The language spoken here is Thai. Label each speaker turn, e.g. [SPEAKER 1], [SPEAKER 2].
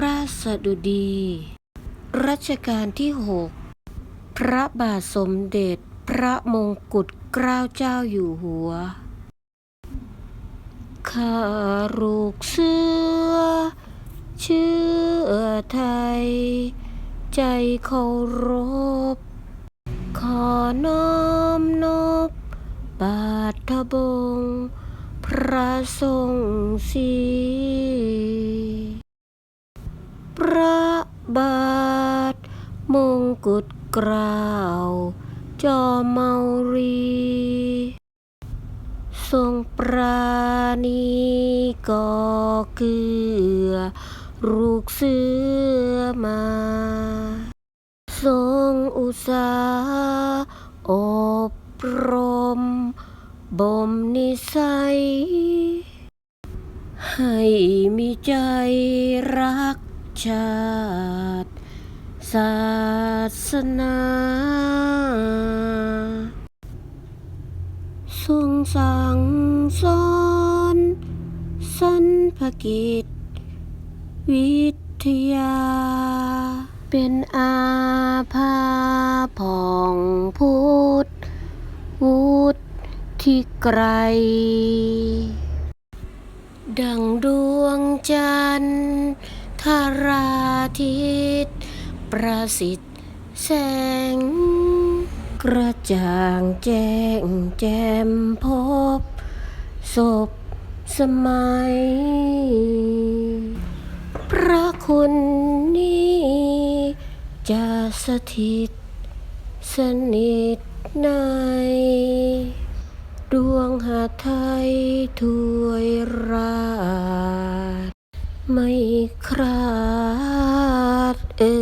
[SPEAKER 1] ราษฎุดี รัชกาลที่หกพระบาทสมเด็จพระมงกุฎเกล้าเจ้าอยู่หัวข้าลูกเสือเชื่อไทย ใจเคารพ ขอน้อมนบ บาทบง พระทรงศี พระบาท มงกุฎเกล้าจอมเมารี ทรงปราณีก่อเกือลูกเสือมา ทรงอุตสาหอบรม บ่มนิสัย ให้มีใจรัก ชาติ ศาสนา ทรงสั่งสอนสันพกิจ วิทยา เป็นอาภาผ่องพุทธวุฒิที่ไกล ดังดวงจันทร์ ทาราทิตย์ประสิทธิ์แสง กระจ่างแจ้งแจ่มพบศพสมัย พระคุณนี้จะสถิต สนิทใน ดวงหาไทยถวยรา ไม่คราดเอ่